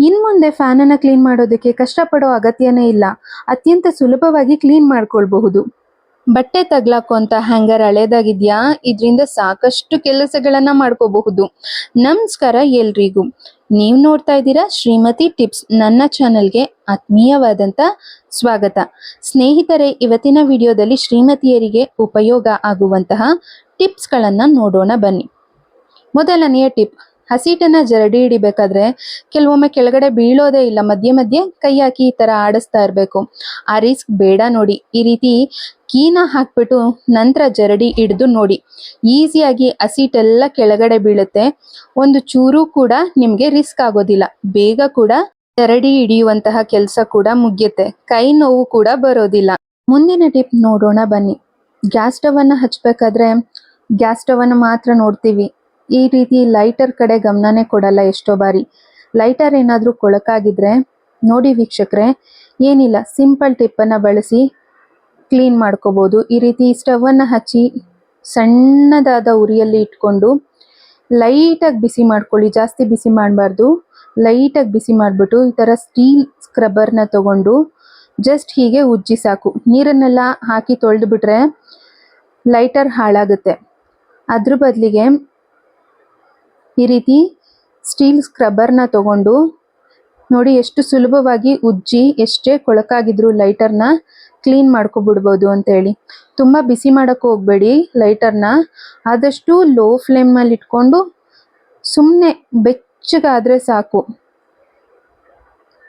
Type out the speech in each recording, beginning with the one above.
ಇನ್ ಮುಂದೆ ಫ್ಯಾನನ್ನು ಕ್ಲೀನ್ ಮಾಡೋದಕ್ಕೆ ಕಷ್ಟಪಡೋ ಅಗತ್ಯನೇ ಇಲ್ಲ. ಅತ್ಯಂತ ಸುಲಭವಾಗಿ ಕ್ಲೀನ್ ಮಾಡ್ಕೊಳ್ಬಹುದು. ಬಟ್ಟೆ ತಗ್ಲಾಕೋಂತ ಹ್ಯಾಂಗರ್ ಹಳೇದಾಗಿದ್ಯಾ? ಇದರಿಂದ ಸಾಕಷ್ಟು ಕೆಲಸಗಳನ್ನ ಮಾಡ್ಕೋಬಹುದು. ನಮಸ್ಕಾರ ಎಲ್ರಿಗೂ. ನೀವು ನೋಡ್ತಾ ಇದ್ದೀರಾ ಶ್ರೀಮತಿ ಟಿಪ್ಸ್. ನನ್ನ ಚಾನೆಲ್ಗೆ ಆತ್ಮೀಯವಾದಂತ ಸ್ವಾಗತ. ಸ್ನೇಹಿತರೆ, ಇವತ್ತಿನ ವಿಡಿಯೋದಲ್ಲಿ ಶ್ರೀಮತಿಯರಿಗೆ ಉಪಯೋಗ ಆಗುವಂತಹ ಟಿಪ್ಸ್ಗಳನ್ನ ನೋಡೋಣ ಬನ್ನಿ. ಮೊದಲನೆಯ ಟಿಪ್. ಹಸಿಟನ್ನ ಜರಡಿ ಹಿಡಿಬೇಕಾದ್ರೆ ಕೆಲವೊಮ್ಮೆ ಕೆಳಗಡೆ ಬೀಳೋದೇ ಇಲ್ಲ, ಮಧ್ಯೆ ಮಧ್ಯೆ ಕೈ ಹಾಕಿ ಈ ತರ ಆಡಿಸ್ತಾ ಇರಬೇಕು. ಆ ರಿಸ್ಕ್ ಬೇಡ ನೋಡಿ. ಈ ರೀತಿ ಕೀನ ಹಾಕ್ಬಿಟ್ಟು ನಂತರ ಜರಡಿ ಹಿಡಿದು ನೋಡಿ. ಈಸಿಯಾಗಿ ಹಸಿಟೆಲ್ಲ ಕೆಳಗಡೆ ಬೀಳುತ್ತೆ. ಒಂದು ಚೂರು ಕೂಡ ನಿಮ್ಗೆ ರಿಸ್ಕ್ ಆಗೋದಿಲ್ಲ. ಬೇಗ ಕೂಡ ಜರಡಿ ಹಿಡಿಯುವಂತಹ ಕೆಲಸ ಕೂಡ ಮುಗಿಯುತ್ತೆ. ಕೈ ನೋವು ಕೂಡ ಬರೋದಿಲ್ಲ. ಮುಂದಿನ ಟಿಪ್ ನೋಡೋಣ ಬನ್ನಿ. ಗ್ಯಾಸ್ ಸ್ಟವ್ ಅನ್ನ ಹಚ್ಬೇಕಾದ್ರೆ ಗ್ಯಾಸ್ ಸ್ಟವ್ ಅನ್ನ ಮಾತ್ರ ನೋಡ್ತೀವಿ. ಈ ರೀತಿ ಲೈಟರ್ ಕಡೆ ಗಮನನೇ ಕೊಡಲ್ಲ ಎಷ್ಟೋ ಬಾರಿ. ಲೈಟರ್ ಏನಾದರೂ ಕೊಳಕಾಗಿದ್ರೆ, ನೋಡಿ ವೀಕ್ಷಕರೆ, ಏನಿಲ್ಲ, ಸಿಂಪಲ್ ಟಿಪ್ಪನ್ನು ಬಳಸಿ ಕ್ಲೀನ್ ಮಾಡ್ಕೋಬಹುದು ಈ ರೀತಿ ಸ್ಟವನ್ನು ಹಚ್ಚಿ ಸಣ್ಣದಾದ ಉರಿಯಲ್ಲಿ ಇಟ್ಕೊಂಡು ಲೈಟಾಗಿ ಬಿಸಿ ಮಾಡ್ಕೊಳ್ಳಿ, ಜಾಸ್ತಿ ಬಿಸಿ ಮಾಡಬಾರ್ದು. ಲೈಟಾಗಿ ಬಿಸಿ ಮಾಡಿಬಿಟ್ಟು ಈ ಥರ ಸ್ಟೀಲ್ ಸ್ಕ್ರಬ್ಬರ್ನ ತಗೊಂಡು ಜಸ್ಟ್ ಹೀಗೆ ಉಜ್ಜಿ ಸಾಕು. ನೀರನ್ನೆಲ್ಲ ಹಾಕಿ ತೊಳೆದು ಬಿಟ್ರೆ ಲೈಟರ್ ಹಾಳಾಗುತ್ತೆ. ಅದ್ರ ಬದಲಿಗೆ ಈ ರೀತಿ ಸ್ಟೀಲ್ ಸ್ಕ್ರಬ್ಬರ್ನ ತಗೊಂಡು ನೋಡಿ ಎಷ್ಟು ಸುಲಭವಾಗಿ ಉಜ್ಜಿ ಎಷ್ಟೇ ಕೊಳಕಾಗಿದ್ರು ಲೈಟರ್ನ ಕ್ಲೀನ್ ಮಾಡ್ಕೊಬಿಡ್ಬೋದು ಅಂತ ಹೇಳಿ ತುಂಬ ಬಿಸಿ ಮಾಡೋಕ್ಕೆ ಹೋಗಬೇಡಿ ಲೈಟರ್ನ ಆದಷ್ಟು ಲೋ ಫ್ಲೇಮಲ್ಲಿ ಇಟ್ಕೊಂಡು ಸುಮ್ಮನೆ ಬೆಚ್ಚಗಾದರೆ ಸಾಕು.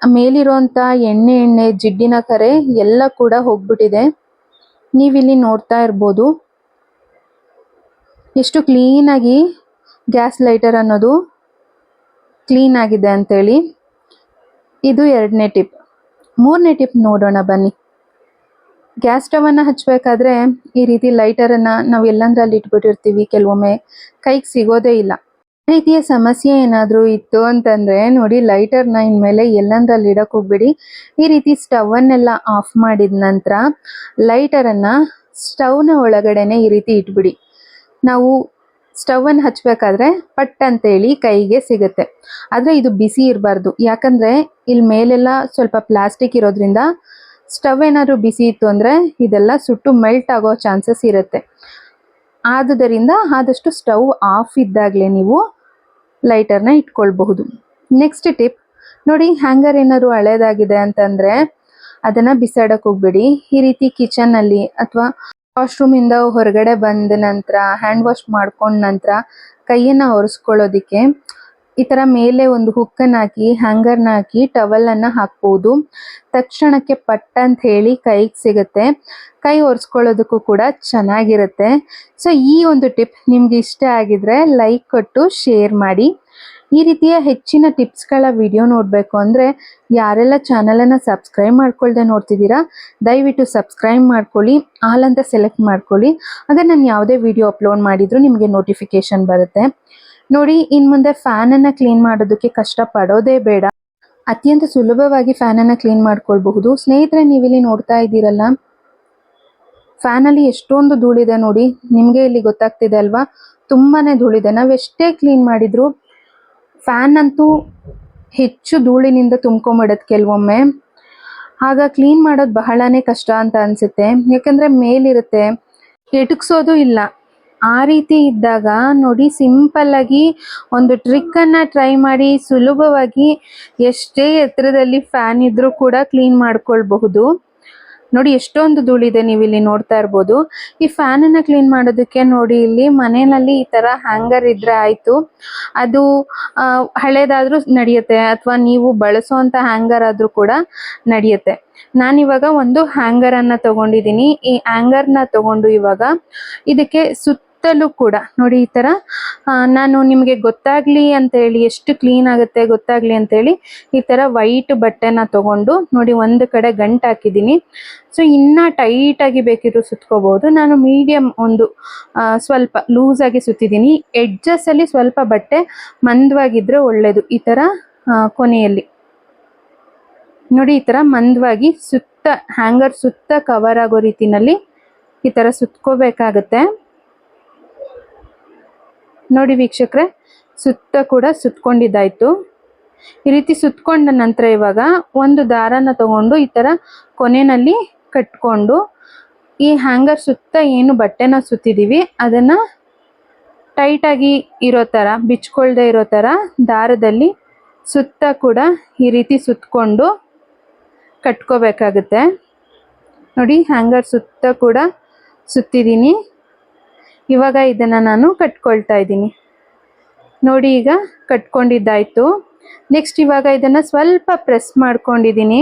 ಮೇಲಿರೋಂಥ ಎಣ್ಣೆ ಎಣ್ಣೆ, ಜಿಡ್ಡಿನ ಕರೆ ಎಲ್ಲ ಕೂಡ ಹೋಗ್ಬಿಟ್ಟಿದೆ. ನೀವಿಲ್ಲಿ ನೋಡ್ತಾ ಇರ್ಬೋದು. ಎಷ್ಟು ಕ್ಲೀನಾಗಿ ಗ್ಯಾಸ್ ಲೈಟರ್ ಅನ್ನೋದು ಕ್ಲೀನ್ ಆಗಿದೆ ಅಂತೇಳಿ. ಇದು ಎರಡನೇ ಟಿಪ್. ಮೂರನೇ ಟಿಪ್ ನೋಡೋಣ ಬನ್ನಿ. ಗ್ಯಾಸ್ ಸ್ಟವನ್ನು ಹಚ್ಚಬೇಕಾದ್ರೆ ಈ ರೀತಿ ಲೈಟರನ್ನು ನಾವು ಎಲ್ಲಂದ್ರಲ್ಲಿ ಇಟ್ಬಿಟ್ಟಿರ್ತೀವಿ. ಕೆಲವೊಮ್ಮೆ ಕೈಗೆ ಸಿಗೋದೇ ಇಲ್ಲ. ರೀತಿಯ ಸಮಸ್ಯೆ ಏನಾದರೂ ಇತ್ತು ಅಂತಂದರೆ ನೋಡಿ ಲೈಟರ್ನ ಇನ್ಮೇಲೆ ಎಲ್ಲಂದ್ರಲ್ಲಿ ಇಡಕ್ಕೆ ಹೋಗ್ಬಿಡಿ. ಈ ರೀತಿ ಸ್ಟವನ್ನೆಲ್ಲ ಆಫ್ ಮಾಡಿದ ನಂತರ ಲೈಟರನ್ನು ಸ್ಟವ್ನ ಒಳಗಡೆನೆ ಈ ರೀತಿ ಇಟ್ಬಿಡಿ. ನಾವು ಸ್ಟವನ್ನು ಹಚ್ಚಬೇಕಾದ್ರೆ ಪಟ್ ಅಂತೇಳಿ ಕೈಗೆ ಸಿಗುತ್ತೆ. ಆದರೆ ಇದು ಬಿಸಿ ಇರಬಾರ್ದು. ಯಾಕಂದರೆ ಇಲ್ಲಿ ಮೇಲೆಲ್ಲ ಸ್ವಲ್ಪ ಪ್ಲಾಸ್ಟಿಕ್ ಇರೋದ್ರಿಂದ ಸ್ಟವ್ ಏನಾದರೂ ಬಿಸಿ ಇತ್ತು ಅಂದರೆ ಇದೆಲ್ಲ ಸುಟ್ಟು ಮೆಲ್ಟ್ ಆಗೋ ಚಾನ್ಸಸ್ ಇರುತ್ತೆ. ಆದುದರಿಂದ ಆದಷ್ಟು ಸ್ಟವ್ ಆಫ್ ಇದ್ದಾಗಲೇ ನೀವು ಲೈಟರ್ನ ಇಟ್ಕೊಳ್ಬಹುದು. ನೆಕ್ಸ್ಟ್ ಟಿಪ್, ನೋಡಿ ಹ್ಯಾಂಗರ್ ಏನಾದ್ರು ಹಳೇದಾಗಿದೆ ಅಂತಂದರೆ ಅದನ್ನು ಬಿಸಾಡೋಕೆ ಹೋಗ್ಬೇಡಿ. ಈ ರೀತಿ ಕಿಚನಲ್ಲಿ ಅಥವಾ ವಾಶ್ರೂಮಿಂದ ಹೊರಗಡೆ ಬಂದ ನಂತರ ಹ್ಯಾಂಡ್ ವಾಶ್ ಮಾಡ್ಕೊಂಡ ನಂತರ ಕೈಯನ್ನ ಒರೆಸ್ಕೊಳ್ಳೋದಿಕ್ಕೆ ಈ ತರ ಮೇಲೆ ಒಂದು ಹುಕ್ಕನ್ನ ಹಾಕಿ ಹ್ಯಾಂಗರ್ನ ಹಾಕಿ ಟವಲ್ ಅನ್ನ ಹಾಕ್ಬೋದು. ತಕ್ಷಣಕ್ಕೆ ಪಟ್ಟ ಅಂತ ಹೇಳಿ ಕೈಗೆ ಸಿಗುತ್ತೆ. ಕೈ ಒರೆಸ್ಕೊಳ್ಳೋದಕ್ಕೂ ಕೂಡ ಚೆನ್ನಾಗಿರುತ್ತೆ. ಸೊ ಈ ಒಂದು ಟಿಪ್ ನಿಮ್ಗೆ ಇಷ್ಟ ಆಗಿದ್ರೆ ಲೈಕ್ ಕೊಟ್ಟು ಶೇರ್ ಮಾಡಿ. ಈ ರೀತಿಯ ಹೆಚ್ಚಿನ ಟಿಪ್ಸ್ಗಳ ವಿಡಿಯೋ ನೋಡಬೇಕು ಅಂದರೆ ಯಾರೆಲ್ಲ ಚಾನಲನ್ನು ಸಬ್ಸ್ಕ್ರೈಬ್ ಮಾಡ್ಕೊಳ್ದೆ ನೋಡ್ತಿದ್ದೀರಾ, ದಯವಿಟ್ಟು ಸಬ್ಸ್ಕ್ರೈಬ್ ಮಾಡ್ಕೊಳ್ಳಿ, ಆಲ್ ಅಂತ ಸೆಲೆಕ್ಟ್ ಮಾಡ್ಕೊಳ್ಳಿ. ಆಗ ನಾನು ಯಾವುದೇ ವಿಡಿಯೋ ಅಪ್ಲೋಡ್ ಮಾಡಿದರೂ ನಿಮಗೆ ನೋಟಿಫಿಕೇಶನ್ ಬರುತ್ತೆ. ನೋಡಿ ಇನ್ನು ಮುಂದೆ ಫ್ಯಾನನ್ನು ಕ್ಲೀನ್ ಮಾಡೋದಕ್ಕೆ ಕಷ್ಟಪಡೋದೇ ಬೇಡ. ಅತ್ಯಂತ ಸುಲಭವಾಗಿ ಫ್ಯಾನನ್ನು ಕ್ಲೀನ್ ಮಾಡ್ಕೊಳ್ಬಹುದು. ಸ್ನೇಹಿತರೆ, ನೀವಿಲ್ಲಿ ನೋಡ್ತಾ ಇದ್ದೀರಲ್ಲ ಫ್ಯಾನಲ್ಲಿ ಎಷ್ಟೊಂದು ಧೂಳಿದೆ ನೋಡಿ. ನಿಮಗೆ ಇಲ್ಲಿ ಗೊತ್ತಾಗ್ತಿದೆ ಅಲ್ವಾ? ತುಂಬಾನೇ ಧೂಳಿದೆ. ನಾವು ಎಷ್ಟೇ ಕ್ಲೀನ್ ಮಾಡಿದ್ರು ಫ್ಯಾನ್ ಅಂತೂ ಹೆಚ್ಚು ಧೂಳಿನಿಂದ ತುಂಬ್ಕೊಂಬಿಡತ್ತೆ ಕೆಲವೊಮ್ಮೆ. ಆಗ ಕ್ಲೀನ್ ಮಾಡೋದು ಬಹಳನೇ ಕಷ್ಟ ಅಂತ ಅನ್ಸುತ್ತೆ. ಯಾಕಂದ್ರೆ ಮೇಲಿರುತ್ತೆ. ಎಟುಕ್ಸೋದು ಇಲ್ಲ. ಆ ರೀತಿ ಇದ್ದಾಗ ನೋಡಿ ಸಿಂಪಲ್ ಆಗಿ ಒಂದು ಟ್ರಿಕ್ ಅನ್ನ ಟ್ರೈ ಮಾಡಿ ಸುಲಭವಾಗಿ ಎಷ್ಟೇ ಎತ್ತರದಲ್ಲಿ ಫ್ಯಾನ್ ಇದ್ರೂ ಕೂಡ ಕ್ಲೀನ್ ಮಾಡ್ಕೊಳ್ಬಹುದು. ನೋಡಿ, ಎಷ್ಟೊಂದು ಧೂಳಿದೆ ನೀವು ಇಲ್ಲಿ ನೋಡ್ತಾ ಇರ್ಬೋದು. ಈ ಫ್ಯಾನ್ ಅನ್ನ ಕ್ಲೀನ್ ಮಾಡೋದಕ್ಕೆ ನೋಡಿ, ಇಲ್ಲಿ ಮನೆಯಲ್ಲಿ ಈ ತರ ಹ್ಯಾಂಗರ್ ಇದ್ರೆ ಆಯ್ತು. ಅದು ಹಳೇದಾದ್ರೂ ನಡೆಯುತ್ತೆ, ಅಥವಾ ನೀವು ಬಳಸುವಂತ ಹ್ಯಾಂಗರ್ ಆದ್ರೂ ಕೂಡ ನಡೆಯುತ್ತೆ. ನಾನಿವಾಗ ಒಂದು ಹ್ಯಾಂಗರ್ ಅನ್ನ ತಗೊಂಡಿದ್ದೀನಿ. ಈ ಹ್ಯಾಂಗರ್ನ ತಗೊಂಡು ಇವಾಗ ಇದಕ್ಕೆ ಸುತ್ತಲೂ ಕೂಡ. ನೋಡಿ ಈ ತರ ನಾನು ನಿಮಗೆ ಗೊತ್ತಾಗ್ಲಿ ಅಂತ ಹೇಳಿ, ಎಷ್ಟು ಕ್ಲೀನ್ ಆಗುತ್ತೆ ಗೊತ್ತಾಗ್ಲಿ ಅಂತ ಹೇಳಿ ಈ ತರ ವೈಟ್ ಬಟ್ಟೆನ ತಗೊಂಡು ನೋಡಿ ಒಂದು ಕಡೆ ಗಂಟು ಹಾಕಿದ್ದೀನಿ. ಸೊ ಇನ್ನ ಟೈಟ್ ಆಗಿ ಬೇಕಿದ್ರು ಸುತ್ಕೋಬಹುದು ನಾನು ಮೀಡಿಯಂ ಒಂದು ಸ್ವಲ್ಪ ಲೂಸ್ ಆಗಿ ಸುತ್ತಿದ್ದೀನಿ. ಎಡ್ಜಸ್ ಅಲ್ಲಿ ಸ್ವಲ್ಪ ಬಟ್ಟೆ ಮಂದವಾಗಿದ್ರೆ ಒಳ್ಳೇದು ಈ ತರ ಕೊನೆಯಲ್ಲಿ. ನೋಡಿ ಈ ತರ ಮಂದವಾಗಿ ಸುತ್ತ ಹ್ಯಾಂಗರ್ ಸುತ್ತ ಕವರ್ ಆಗೋ ರೀತಿನಲ್ಲಿ ಈ ತರ ಸುತ್ಕೋಬೇಕಾಗತ್ತೆ. ನೋಡಿ ವೀಕ್ಷಕರೇ, ಸುತ್ತ ಕೂಡ ಸುತ್ಕೊಂಡಿದ್ದಾಯ್ತು. ಈ ರೀತಿ ಸುತ್ತಕೊಂಡ ನಂತರ ಇವಾಗ ಒಂದು ದಾರನ ತಗೊಂಡು ಈ ಥರ ಕೊನೆಯಲ್ಲಿ ಕಟ್ಕೊಂಡು ಈ ಹ್ಯಾಂಗರ್ ಸುತ್ತ ಏನು ಬಟ್ಟೆನ ಸುತ್ತಿದೀವಿ. ಅದನ್ನ ಟೈಟಾಗಿ ಇರೋ ತರ, ಬಿಚ್ಕೊಳ್ದೆ ಇರೋ ತರ ದಾರದಲ್ಲಿ ಸುತ್ತ ಕೂಡ ಈ ರೀತಿ ಸುತ್ತಕೊಂಡು ಕಟ್ಕೋಬೇಕಾಗುತ್ತೆ. ನೋಡಿ, ಹ್ಯಾಂಗರ್ ಸುತ್ತ ಕೂಡ ಸುತ್ತಿದ್ದೀನಿ ಇವಾಗ ಇದನ್ನ ನಾನು ಕಟ್ಕೊಳ್ತಾ ಇದ್ದೀನಿ. ನೋಡಿ ಈಗ ಕಟ್ಕೊಂಡಿದ್ದಾಯಿತು. ನೆಕ್ಸ್ಟ್ ಇವಾಗ ಇದನ್ನ ಸ್ವಲ್ಪ ಪ್ರೆಸ್ ಮಾಡ್ಕೊಂಡಿದ್ದೀನಿ.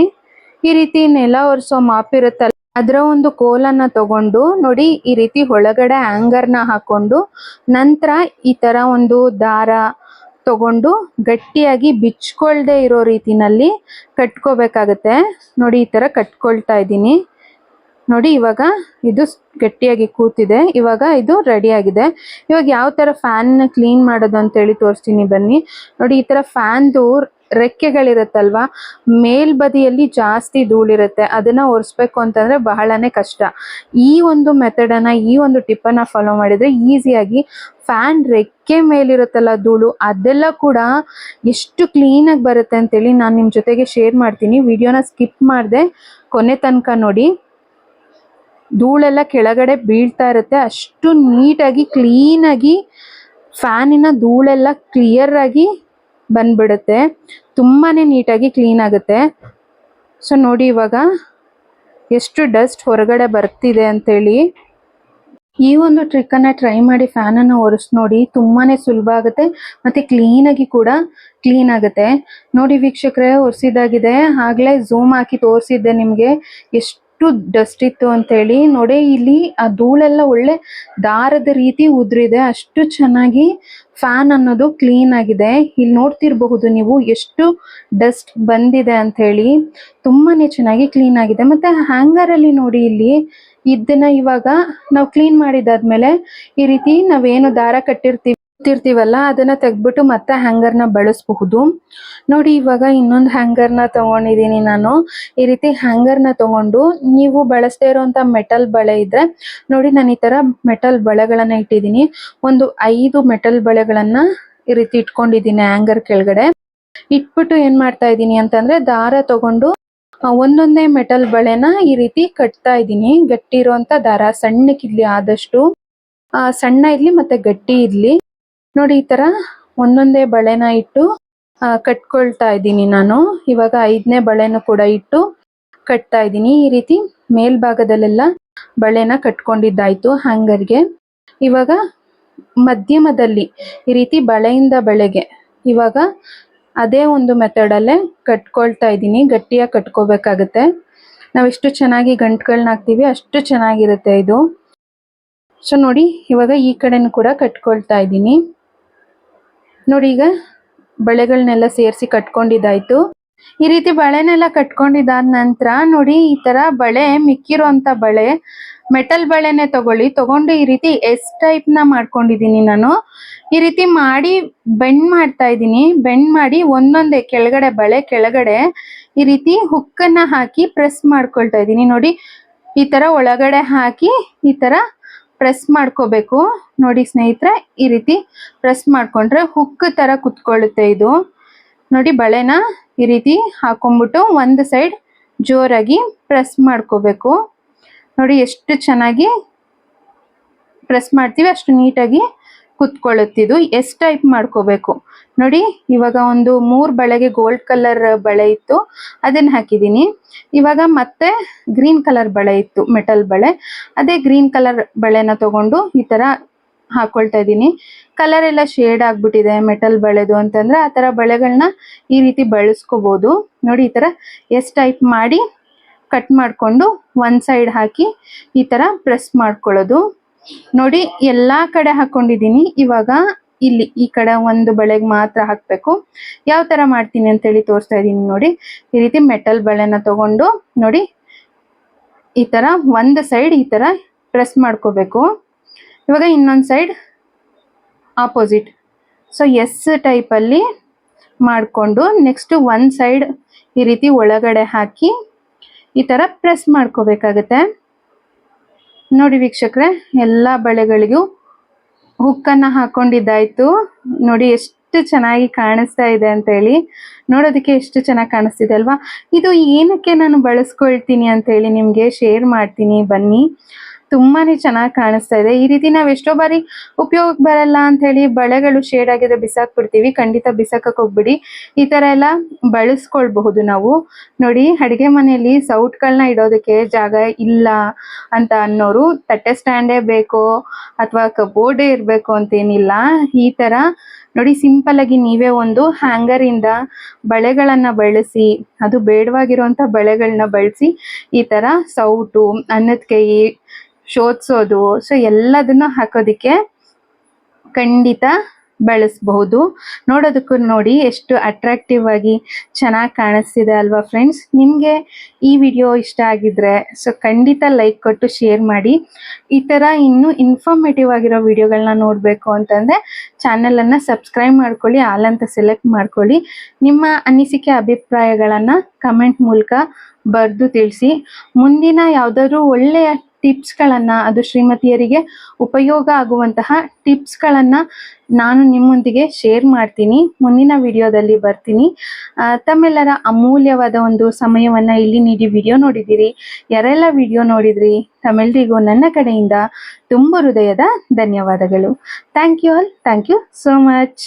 ಈ ರೀತಿ ನೆಲ ಒರೆಸೋ ಮಾಪಿರುತ್ತಲ್ಲ ಅದರ ಒಂದು ಕೋಲನ್ನ ತಗೊಂಡು ನೋಡಿ ಈ ರೀತಿ ಒಳಗಡೆ ಆ್ಯಂಗರ್ನ ಹಾಕೊಂಡು ನಂತರ ಈ ತರ ಒಂದು ದಾರ ತಗೊಂಡು ಗಟ್ಟಿಯಾಗಿ ಬಿಚ್ಕೊಳ್ದೆ ಇರೋ ರೀತಿನಲ್ಲಿ ಕಟ್ಕೋಬೇಕಾಗತ್ತೆ. ನೋಡಿ ಈ ತರ ಕಟ್ಕೊಳ್ತಾ ಇದ್ದೀನಿ. ನೋಡಿ, ಇವಾಗ ಇದು ಗಟ್ಟಿಯಾಗಿ ಕೂತಿದೆ. ಇವಾಗ ಇದು ರೆಡಿ ಆಗಿದೆ ಇವಾಗ ಯಾವ ತರ ಫ್ಯಾನ್ ಕ್ಲೀನ್ ಮಾಡೋದು ಅಂತ ಹೇಳಿ ತೋರಿಸ್ತೀನಿ ಬನ್ನಿ. ನೋಡಿ, ಈ ತರ ಫ್ಯಾನ್ದು ರೆಕ್ಕೆಗಳಿರುತ್ತಲ್ವಾ? ಮೇಲ್ಬದಿಯಲ್ಲಿ ಜಾಸ್ತಿ ಧೂಳಿರುತ್ತೆ. ಅದನ್ನ ಒರೆಸ್ಬೇಕು ಅಂತಂದ್ರೆ ಬಹಳನೇ ಕಷ್ಟ. ಈ ಒಂದು ಮೆಥಡ್ ಅನ್ನ, ಈ ಒಂದು ಟಿಪ್ ಅನ್ನ ಫಾಲೋ ಮಾಡಿದ್ರೆ ಈಸಿಯಾಗಿ ಫ್ಯಾನ್ ರೆಕ್ಕೆ ಮೇಲಿರುತ್ತಲ್ಲ ಧೂಳು, ಅದೆಲ್ಲ ಕೂಡ ಎಷ್ಟು ಕ್ಲೀನ್ ಆಗಿ ಬರುತ್ತೆ ಅಂತೇಳಿ ನಾನು ನಿಮ್ ಜೊತೆಗೆ ಶೇರ್ ಮಾಡ್ತೀನಿ. ವಿಡಿಯೋನ ಸ್ಕಿಪ್ ಮಾಡದೆ ಕೊನೆ ತನಕ ನೋಡಿ. ಧೂಳೆಲ್ಲ ಕೆಳಗಡೆ ಬೀಳ್ತಾ ಇರುತ್ತೆ. ಅಷ್ಟು ನೀಟಾಗಿ ಕ್ಲೀನಾಗಿ ಫ್ಯಾನಿನ ಧೂಳೆಲ್ಲ ಕ್ಲಿಯರ್ ಆಗಿ ಬಂದ್ಬಿಡುತ್ತೆ. ತುಂಬಾನೇ ನೀಟಾಗಿ ಕ್ಲೀನ್ ಆಗುತ್ತೆ. ಸೊ ನೋಡಿ ಇವಾಗ ಎಷ್ಟು ಡಸ್ಟ್ ಹೊರಗಡೆ ಬರ್ತಿದೆ ಅಂತೇಳಿ. ಈ ಒಂದು ಟ್ರಿಕ್ಕನ್ನು ಟ್ರೈ ಮಾಡಿ ಫ್ಯಾನನ್ನು ಒರೆಸಿ ನೋಡಿ ತುಂಬಾನೇ ಸುಲಭ ಆಗುತ್ತೆ ಮತ್ತೆ ಕ್ಲೀನಾಗಿ ಕೂಡ ಕ್ಲೀನ್ ಆಗುತ್ತೆ. ನೋಡಿ ವೀಕ್ಷಕರೇ ಒರೆಸಿದಾಗಿದೆ ಆಗಲೇ ಝೂಮ್ ಹಾಕಿ ತೋರಿಸಿದ್ದೆ ನಿಮಗೆ. ಎಷ್ಟು ಡಸ್ಟ್ ಇತ್ತು ಅಂತೇಳಿ ನೋಡಿ, ಇಲ್ಲಿ ಆ ಧೂಳೆಲ್ಲ ಒಳ್ಳೆ ದಾರದ ರೀತಿ ಉದ್ರಿದೆ. ಅಷ್ಟು ಚೆನ್ನಾಗಿ ಫ್ಯಾನ್ ಅನ್ನೋದು ಕ್ಲೀನ್ ಆಗಿದೆ. ಇಲ್ಲಿ ನೋಡ್ತಿರಬಹುದು ನೀವು ಎಷ್ಟು ಡಸ್ಟ್ ಬಂದಿದೆ ಅಂತ ಹೇಳಿ ತುಂಬಾನೇ ಚೆನ್ನಾಗಿ ಕ್ಲೀನ್ ಆಗಿದೆ. ಮತ್ತೆ ಹ್ಯಾಂಗರ್ ಅಲ್ಲಿ ನೋಡಿ, ಇಲ್ಲಿ ಇದನ್ನ ಇವಾಗ ನಾವು ಕ್ಲೀನ್ ಮಾಡಿದಾದ್ಮೇಲೆ ಈ ರೀತಿ ನಾವೇನು ದಾರ ಕಟ್ಟಿರ್ತೀವಿ ಇರ್ತೀವಲ್ಲ ಅದನ್ನ ತೆಗ್ದ್ಬಿಟ್ಟು ಮತ್ತೆ ಹ್ಯಾಂಗರ್ನ ಬಳಸಬಹುದು. ನೋಡಿ, ಇವಾಗ ಇನ್ನೊಂದು ಹ್ಯಾಂಗರ್ನ ತಗೊಂಡಿದೀನಿ ನಾನು. ಈ ರೀತಿ ಹ್ಯಾಂಗರ್ನ ತಗೊಂಡು ನೀವು ಬಳಸದೇ ಇರುವಂತ ಮೆಟಲ್ ಬಳೆ ಇದ್ರೆ, ನೋಡಿ ನಾನು ಈ ತರ ಮೆಟಲ್ ಬಳೆಗಳನ್ನ ಇಟ್ಟಿದೀನಿ. ಒಂದು ಐದು ಮೆಟಲ್ ಬಳೆಗಳನ್ನ ಈ ರೀತಿ ಇಟ್ಕೊಂಡಿದೀನಿ ಹ್ಯಾಂಗರ್ ಕೆಳಗಡೆ. ಇಟ್ಬಿಟ್ಟು ಏನ್ ಮಾಡ್ತಾ ಇದ್ದೀನಿ ಅಂತಂದ್ರೆ, ದಾರ ತಗೊಂಡು ಒಂದೊಂದೇ ಮೆಟಲ್ ಬಳೆನ ಈ ರೀತಿ ಕಟ್ತಾ ಇದ್ದೀನಿ ಗಟ್ಟಿ ಇರುವಂತ ದಾರ, ಸಣ್ಣಕ್ಕಿರ್ಲಿ ಆದಷ್ಟು. ಸಣ್ಣ ಇರ್ಲಿ ಮತ್ತೆ ಗಟ್ಟಿ ಇರ್ಲಿ. ನೋಡಿ ಈ ತರ ಒಂದೊಂದೇ ಬಳೆನ ಇಟ್ಟು ಕಟ್ಕೊಳ್ತಾ ಇದ್ದೀನಿ ನಾನು. ಇವಾಗ ಐದನೇ ಬಳೆನ ಕೂಡ ಇಟ್ಟು ಕಟ್ತಾ ಇದ್ದೀನಿ. ಈ ರೀತಿ ಮೇಲ್ಭಾಗದಲ್ಲೆಲ್ಲ ಬಳೆನ ಕಟ್ಕೊಂಡಿದ್ದಾಯ್ತು ಹ್ಯಾಂಗರ್ಗೆ. ಇವಾಗ ಮಧ್ಯಮದಲ್ಲಿ ಈ ರೀತಿ ಬಳೆಯಿಂದ ಬಳೆಗೆ ಇವಾಗ ಅದೇ ಒಂದು ಮೆಥಡ್ ಅಲ್ಲೇ ಕಟ್ಕೊಳ್ತಾ ಇದ್ದೀನಿ. ಗಟ್ಟಿಯಾಗಿ ಕಟ್ಕೋಬೇಕಾಗತ್ತೆ. ನಾವು ಎಷ್ಟು ಚೆನ್ನಾಗಿ ಗಂಟುಗಳನ್ನ ಹಾಕ್ತಿವಿ, ಅಷ್ಟು ಚೆನ್ನಾಗಿರುತ್ತೆ ಇದು. ಸೊ ನೋಡಿ, ಇವಾಗ ಈ ಕಡೆನೂ ಕೂಡ ಕಟ್ಕೊಳ್ತಾ ಇದ್ದೀನಿ. ನೋಡಿ ಈಗ ಬಳೆಗಳನ್ನೆಲ್ಲ ಸೇರಿಸಿ ಕಟ್ಕೊಂಡಿದ್ದಾಯ್ತು. ಈ ರೀತಿ ಬಳೆನೆಲ್ಲ ಕಟ್ಕೊಂಡಿದ್ದಾದ ನಂತರ ನೋಡಿ ಈ ತರ ಬಳೆ ಮಿಕ್ಕಿರುವಂತ ಬಳೆ ಮೆಟಲ್ ಬಳೆನೆ ತಗೊಳ್ಳಿ. ತಗೊಂಡು ಈ ರೀತಿ ಎಸ್ ಟೈಪ್ನ ಮಾಡ್ಕೊಂಡಿದೀನಿ ನಾನು. ಈ ರೀತಿ ಮಾಡಿ ಬೆಂಡ್ ಮಾಡ್ತಾ ಇದ್ದೀನಿ ಬೆಂಡ್ ಮಾಡಿ ಒಂದೊಂದೇ ಕೆಳಗಡೆ ಬಳೆ ಕೆಳಗಡೆ ಈ ರೀತಿ ಹುಕ್ಕನ್ನ ಹಾಕಿ ಪ್ರೆಸ್ ಮಾಡ್ಕೊಳ್ತಾ ಇದ್ದೀನಿ ನೋಡಿ ಈ ತರ ಒಳಗಡೆ ಹಾಕಿ ಈ ತರ ಪ್ರೆಸ್ ಮಾಡ್ಕೋಬೇಕು. ನೋಡಿ ಸ್ನೇಹಿತರೆ, ಈ ರೀತಿ ಪ್ರೆಸ್ ಮಾಡ್ಕೊಂಡ್ರೆ ಹುಕ್ ತರ ಕುತ್ಕೊಳ್ಳುತ್ತೆ ಇದು. ನೋಡಿ ಬಳೆನ ಈ ರೀತಿ ಹಾಕೊಂಡ್ಬಿಟ್ಟು ಒಂದು ಸೈಡ್ ಜೋರಾಗಿ ಪ್ರೆಸ್ ಮಾಡ್ಕೋಬೇಕು. ನೋಡಿ ಎಷ್ಟು ಚೆನ್ನಾಗಿ ಪ್ರೆಸ್ ಮಾಡ್ತೀವಿ, ಅಷ್ಟು ನೀಟಾಗಿ ಕುತ್ಕೊಳ್ಳುತ್ತಿದ್ದು ಎಸ್ ಟೈಪ್ ಮಾಡ್ಕೋಬೇಕು. ನೋಡಿ, ಇವಾಗ ಒಂದು ಮೂರು ಬಳೆಗೆ ಗೋಲ್ಡ್ ಕಲರ್ ಬಳೆ ಇತ್ತು. ಅದನ್ನ ಹಾಕಿದೀನಿ ಇವಾಗ ಮತ್ತೆ ಗ್ರೀನ್ ಕಲರ್ ಬಳೆ ಇತ್ತು, ಮೆಟಲ್ ಬಳೆ. ಅದೇ ಗ್ರೀನ್ ಕಲರ್ ಬಳೆನ ತಗೊಂಡು ಈ ತರ ಹಾಕೊಳ್ತಾ ಇದ್ದೀನಿ. ಕಲರ್ ಎಲ್ಲ ಶೇಡ್ ಆಗ್ಬಿಟ್ಟಿದೆ ಮೆಟಲ್ ಬಳೆದು ಅಂತಂದ್ರೆ ಆ ತರ ಬಳೆಗಳನ್ನ ಈ ರೀತಿ ಬಳಸ್ಕೋಬಹುದು ನೋಡಿ, ಈ ತರ ಎಸ್ ಟೈಪ್ ಮಾಡಿ ಕಟ್ ಮಾಡ್ಕೊಂಡು ಒಂದು ಸೈಡ್ ಹಾಕಿ ಈ ತರ ಪ್ರೆಸ್ ಮಾಡ್ಕೊಳ್ಳೋದು. ನೋಡಿ, ಎಲ್ಲಾ ಕಡೆ ಹಾಕೊಂಡಿದೀನಿ ಇವಾಗ ಇಲ್ಲಿ ಈ ಕಡೆ ಒಂದು ಬಳೆಗೆ ಮಾತ್ರ ಹಾಕ್ಬೇಕು. ಯಾವ ತರ ಮಾಡ್ತೀನಿ ಅಂತ ಹೇಳಿ ತೋರಿಸ್ತಾ ಇದೀನಿ ನೋಡಿ. ಈ ರೀತಿ ಮೆಟಲ್ ಬಳೆನ ತಗೊಂಡು ನೋಡಿ, ಈ ತರ ಒಂದು ಸೈಡ್ ಈ ತರ ಪ್ರೆಸ್ ಮಾಡ್ಕೋಬೇಕು. ಇವಾಗ ಇನ್ನೊಂದು side opposite. So S type ಅಲ್ಲಿ ಮಾಡಿಕೊಂಡು ನೆಕ್ಸ್ಟ್ ಒಂದು ಸೈಡ್ ಈ ರೀತಿ ಒಳಗಡೆ ಹಾಕಿ ಈ ತರ ಪ್ರೆಸ್ ಮಾಡ್ಕೋಬೇಕಾಗತ್ತೆ. ನೋಡಿ ವೀಕ್ಷಕರೇ, ಎಲ್ಲ ಬಳೆಗಳಿಗೂ ಹುಕ್ಕನ್ನು ಹಾಕೊಂಡಿದ್ದಾಯ್ತು. ನೋಡಿ ಎಷ್ಟು ಚೆನ್ನಾಗಿ ಕಾಣಿಸ್ತಾ ಇದೆ ಅಂತ ಹೇಳಿ. ನೋಡೋದಕ್ಕೆ ಎಷ್ಟು ಚೆನ್ನಾಗಿ ಕಾಣಿಸ್ತಿದೆ ಅಲ್ವಾ? ಇದು ಏನಕ್ಕೆ ನಾನು ಬಳಸ್ಕೊಳ್ತೀನಿ ಅಂತ ಹೇಳಿ ನಿಮಗೆ ಶೇರ್ ಮಾಡ್ತೀನಿ. ಬನ್ನಿ. ತುಂಬಾನೇ ಚೆನ್ನಾಗಿ ಕಾಣಿಸ್ತಾ ಇದೆ. ಈ ರೀತಿ ನಾವು ಎಷ್ಟೋ ಬಾರಿ ಉಪಯೋಗಕ್ಕೆ ಬರಲ್ಲ ಅಂತ ಹೇಳಿ ಬಳೆಗಳು ಶೇಡ್ ಆಗಿದ್ರೆ ಬಿಸಾಕ್ ಬಿಡ್ತೀವಿ ಖಂಡಿತ ಬಿಸಾಕಕ್ ಹೋಗ್ಬಿಡಿ. ಈ ತರ ಎಲ್ಲ ಬಳಸ್ಕೊಳ್ಬಹುದು ನಾವು. ನೋಡಿ, ಅಡಿಗೆ ಮನೆಯಲ್ಲಿ ಸೌಟ್ಗಳನ್ನ ಇಡೋದಕ್ಕೆ ಜಾಗ ಇಲ್ಲ ಅಂತ ಅನ್ನೋರು ತಟ್ಟೆ ಸ್ಟ್ಯಾಂಡೇ ಬೇಕು ಅಥವಾ ಕಬೋರ್ಡೇ ಇರಬೇಕು ಅಂತೇನಿಲ್ಲ. ಈ ತರ ನೋಡಿ, ಸಿಂಪಲ್ ಆಗಿ ನೀವೇ ಒಂದು ಹ್ಯಾಂಗರ್ ಇಂದ ಬಳೆಗಳನ್ನ ಬಳಸಿ, ಅದು ಬೇಡವಾಗಿರುವಂತ ಬಳೆಗಳನ್ನ ಬಳಸಿ ಈ ತರ ಸೌಟು ಅನ್ನದ ಕೈ ಶೋಧಿಸೋದು ಸೊ ಎಲ್ಲದನ್ನು ಹಾಕೋದಕ್ಕೆ ಖಂಡಿತ ಬಳಸಬಹುದು. ನೋಡೋದಕ್ಕೂ ನೋಡಿ ಎಷ್ಟು ಅಟ್ರಾಕ್ಟಿವ್ ಆಗಿ ಚೆನ್ನಾಗಿ ಕಾಣಿಸ್ತಿದೆ ಅಲ್ವಾ ಫ್ರೆಂಡ್ಸ್ ನಿಮಗೆ ಈ ವಿಡಿಯೋ ಇಷ್ಟ ಆಗಿದ್ರೆ ಸೊ ಖಂಡಿತ ಲೈಕ್ ಕೊಟ್ಟು ಶೇರ್ ಮಾಡಿ. ಈ ಥರ ಇನ್ನೂ ಇನ್ಫಾರ್ಮೇಟಿವ್ ಆಗಿರೋ ವಿಡಿಯೋಗಳನ್ನ ನೋಡಬೇಕು ಅಂತಂದರೆ ಚಾನಲನ್ನು ಸಬ್ಸ್ಕ್ರೈಬ್ ಮಾಡ್ಕೊಳ್ಳಿ, ಆಲ್ ಅಂತ ಸೆಲೆಕ್ಟ್ ಮಾಡ್ಕೊಳ್ಳಿ. ನಿಮ್ಮ ಅನಿಸಿಕೆ, ಅಭಿಪ್ರಾಯಗಳನ್ನು ಕಮೆಂಟ್ ಮೂಲಕ ಬರೆದು ತಿಳಿಸಿ. ಮುಂದಿನ ಯಾವುದಾದ್ರೂ ಒಳ್ಳೆಯ ಟಿಪ್ಸ್ಗಳನ್ನು ಅದು ಶ್ರೀಮತಿಯರಿಗೆ ಉಪಯೋಗ ಆಗುವಂತಹ ಟಿಪ್ಸ್ಗಳನ್ನು ನಾನು ನಿಮ್ಮೊಂದಿಗೆ ಶೇರ್ ಮಾಡ್ತೀನಿ. ಮುಂದಿನ ವಿಡಿಯೋದಲ್ಲಿ ಬರ್ತೀನಿ. ತಮ್ಮೆಲ್ಲರ ಅಮೂಲ್ಯವಾದ ಒಂದು ಸಮಯವನ್ನು ಇಲ್ಲಿ ನೀಡಿ ವಿಡಿಯೋ ನೋಡಿದ್ದೀರಿ ಯಾರೆಲ್ಲ ವಿಡಿಯೋ ನೋಡಿದ್ರಿ ತಮ್ಮೆಲ್ಲರಿಗೂ ನನ್ನ ಕಡೆಯಿಂದ ತುಂಬ ಹೃದಯದ ಧನ್ಯವಾದಗಳು. Thank you all thank you so much